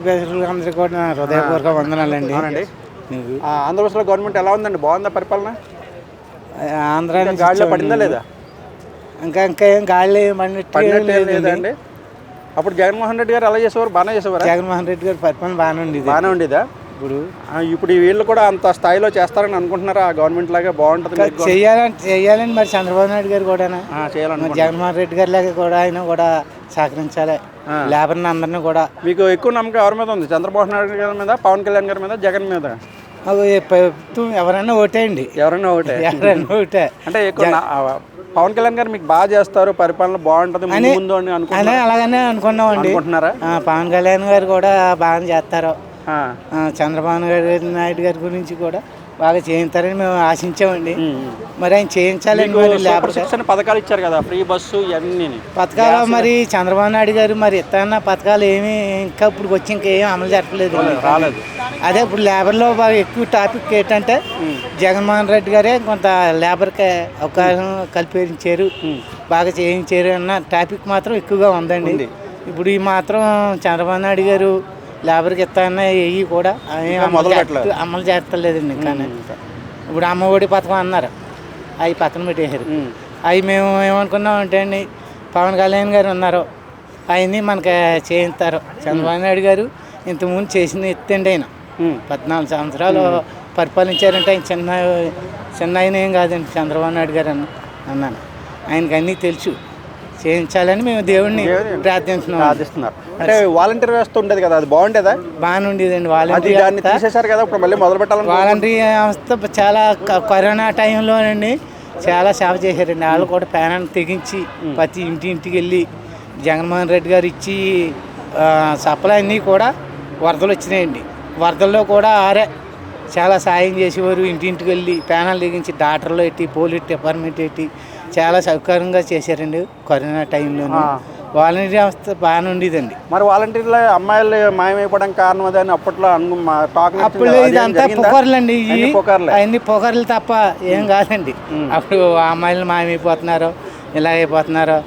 అందరికీ కూడా హృదయపూర్వక వందనాలండి. ఆంధ్రప్రదేశ్లో గవర్నమెంట్ ఎలా ఉందండి? బాగుందా పరిపాలన? ఆంధ్ర గాడిలో. పడిందా లేదా? ఇంకా ఇంకా ఏం గాలి లేదండి. అప్పుడు జగన్మోహన్ రెడ్డి గారు ఎలా చేసేవారు? బాగానే చేసేవారా? జగన్మోహన్ రెడ్డి గారి పరిపాలన బాగానే ఉండేది. బాగానే ఉండేదా? ఇప్పుడు ఇప్పుడు ఈ వీళ్ళు కూడా అంత స్థాయిలో చేస్తారని అనుకుంటున్నారా? గవర్నమెంట్ లాగా బాగుంటుంది? చెయ్యాలని చెయ్యాలని మరి చంద్రబాబు నాయుడు గారు కూడా జగన్మోహన్ రెడ్డి గారి లాగా కూడా ఆయన కూడా సహకరించాలి. లేబర్ని అందరినీ కూడా. మీకు ఎక్కువ నమ్మకం ఎవరి మీద ఉంది? చంద్రబాబు నాయుడు గారి మీద పవన్ కళ్యాణ్ గారి మీద జగన్ మీద? ప్రభుత్వం ఎవరైనా ఓటేయండి. ఎవరైనా ఒకటే ఎవరైనా ఓటే. అంటే ఎక్కువ పవన్ కళ్యాణ్ గారు మీకు బాగా చేస్తారు పరిపాలన బాగుంటుంది ముందు అనుకుంటున్నారు? అలాగనే అనుకున్నామండి. అనుకుంటున్నారా? ఆ, పవన్ కళ్యాణ్ గారు కూడా బాగా చేస్తారు. చంద్రబాబు నాయుడు నాయుడు గారి గురించి కూడా బాగా చేయిస్తారని మేము ఆశించామండి. మరి ఆయన చేయించాలని అని పథకాలు ఇచ్చారు కదా ఫ్రీ బస్సు ఇవన్నీ. పథకాలు మరి చంద్రబాబు నాయుడు గారు మరి ఇస్తాన్న పథకాలు ఏమి ఇంకా ఇప్పుడు వచ్చి ఇంకా ఏం అమలు జరపలేదు. రాలేదు. అదే ఇప్పుడు లేబర్లో బాగా ఎక్కువ టాపిక్ ఏంటంటే జగన్మోహన్ రెడ్డి గారే కొంత లేబర్కి అవకాశం కల్పించారు బాగా చేయించారు అన్న టాపిక్ మాత్రం ఎక్కువగా ఉందండి. ఉంది. ఇప్పుడు ఈ మాత్రం చంద్రబాబు నాయుడు గారు లేబర్కి ఇస్తాన్న ఇవి కూడా. అమలు చేస్తలేదండి కానీ ఇప్పుడు అమ్మ ఒడి పథకం అన్నారు. అవి పక్కన పెట్టేశారు. అవి మేము ఏమనుకున్నాం అంటే అండి పవన్ కళ్యాణ్ గారు ఉన్నారు. అవన్నీ మనకి చేయిస్తారు. చంద్రబాబు నాయుడు గారు ఇంతకుముందు చేసిన ఎత్తండి ఆయన. పద్నాలుగు సంవత్సరాలు పరిపాలించారంటే ఆయన చిన్న చిన్న ఆయన ఏం కాదండి చంద్రబాబు నాయుడు గారు అన్న అన్నాను. ఆయనకి అన్నీ తెలుసు. చేయించాలని మేము దేవుడిని సాధిస్తున్నారు అంటే వాలంటీర్ వ్యవస్థ ఉండేది కదా అది బాగుండేదా? బాగానే ఉండేదండి వాలంటీర్ దాన్ని తీసేశారు కదా ఇప్పుడు మళ్ళీ మొదలు పెట్టాలని వాలంటరీ వ్యవస్థ చాలా కరోనా టైంలోనండి చాలా సేవ చేశారండి. వాళ్ళు కూడా ప్రాణాన్ని తెగించి ప్రతి ఇంటి ఇంటికి వెళ్ళి జగన్మోహన్ రెడ్డి గారు ఇచ్చి సప్లై అన్నీ కూడా వరదలు వచ్చినాయండి. వరదల్లో కూడా ఆరే చాలా సాయం చేసేవారు. ఇంటింటికి వెళ్ళి ప్యానల్ తెగించి డాక్టర్లు పెట్టి పోలీస్ డిపార్ట్మెంట్ పెట్టి చాలా సౌకర్యంగా చేశారండి కరోనా టైంలో. వాలంటరీ వ్యవస్థ బాగానే ఉండేదండి. మరి వాలంటీర్లు అమ్మాయిలు మాయమైపోవడానికి కారణం అదే అని అప్పట్లో టాక్ అప్పుడు ఇదంతా పుకార్లే అన్ని పుకార్లు తప్ప ఏం కాదండి. అప్పుడు అమ్మాయిలు మాయమైపోతున్నారు ఇలా అయిపోతున్నారు.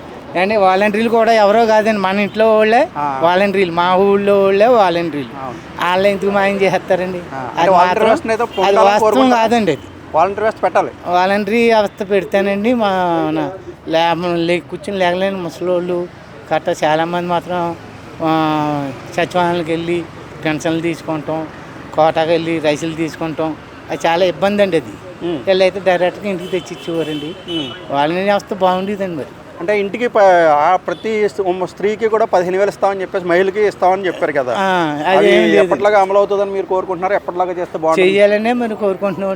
అండి వాలంటీర్లు కూడా ఎవరో కాదండి మన ఇంట్లో వాళ్ళే వాలంటీర్లు. మా ఊళ్ళో వాళ్ళే వాలంటీర్లు. వాళ్ళు ఎందుకు మాయం చేసేస్తారండి? అంటే అది వాస్తవం కాదండి అది. వాలంటీర్ వ్యవస్థ పెట్టాలి. వాలంటరీ వ్యవస్థ పెడితేనండి మా లే కూర్చుని లేగలేని ముసలోళ్ళు కట్ట చాలామంది మాత్రం ఆ, సచివాలయాలకు వెళ్ళి పెన్షన్లు తీసుకుంటాం కోటాకి వెళ్ళి రైసులు తీసుకుంటాం. అది చాలా ఇబ్బంది అండి అది. వీళ్ళైతే డైరెక్ట్గా ఇంటికి తెచ్చి ఇచ్చేవారండి. వాలంటరీ వ్యవస్థ బాగుండేదండి మరి. అంటే ఇంటికి ప్రతి స్త్రీకి కూడా పదిహేను వేలు ఇస్తామని చెప్పేసి మహిళకి ఇస్తామని చెప్పారు కదా. ఎప్పటిలాగా అమలు అవుతుందని మీరు కోరుకుంటున్నారు? ఎప్పటిలాగా చేస్తే బాగుంటుంది? చెయ్యాలనే మరి కోరుకుంటున్నాం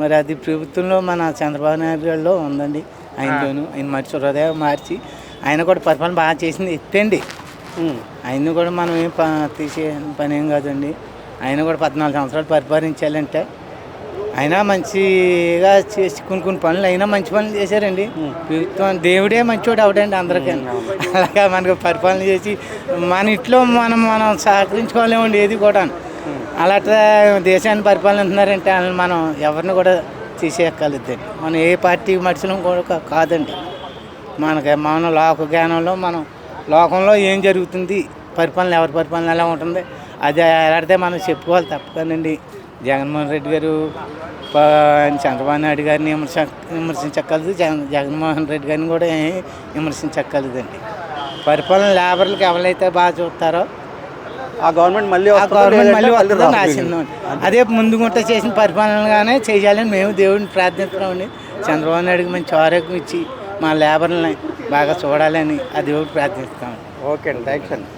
మరి అది ప్రభుత్వంలో మన చంద్రబాబు నాయుడు గారిలో ఉందండి. ఆయనలోను ఆయన మార్చి హృదయం మార్చి ఆయన కూడా పరిపాలన బాగా చేసింది ఎత్తండి. ఉమ్. ఆయన్ని కూడా మనం ఏం తీసే పని ఏం కాదండి. ఆయన కూడా పద్నాలుగు సంవత్సరాలు పరిపాలించాలంటే. అయినా మంచిగా చేసి కొన్ని కొన్ని పనులు అయినా మంచి పనులు చేశారండి. ప్రభుత్వం దేవుడే మంచివాడు అవడండి అందరికీ. అలాగా మనకు పరిపాలన చేసి మన ఇంట్లో మనం మనం సహకరించుకోలేమండి ఏది కూడా అలాంటి దేశాన్ని పరిపాలిస్తున్నారంటే వాళ్ళని మనం ఎవరిని కూడా తీసేయక్కర్లేదండి. మనం ఏ పార్టీ మనుషులం కూడా కాదండి. మనకి మన లోక జ్ఞానంలో మనం లోకంలో ఏం జరుగుతుంది పరిపాలన ఎవరి పరిపాలన ఎలా ఉంటుంది అది ఎలాడితే మనం చెప్పుకోవాలి తప్పకనండి జగన్మోహన్ రెడ్డి గారు చంద్రబాబు నాయుడు గారిని విమర్శ విమర్శించక్కలేదు జగన్ జగన్మోహన్ రెడ్డి గారిని కూడా విమర్శించక్కలేదండి పరిపాలన లేబర్లకు ఎవరైతే బాగా చూస్తారో ఆ గవర్నమెంట్ మళ్ళీ గవర్నమెంట్ మళ్ళీ వస్తుందని. ఆశిందాం అదే ముందుగుంట చేసిన పరిపాలనగానే చేయాలని మేము దేవుడిని ప్రార్థిస్తున్నామండి. చంద్రబాబు నాయుడుకి మంచి ఆరోగ్యం ఇచ్చి మా లేబర్లని బాగా చూడాలని ఆ దేవుడు ప్రార్థిస్తాం ఓకే అండి థ్యాంక్స్ అండి.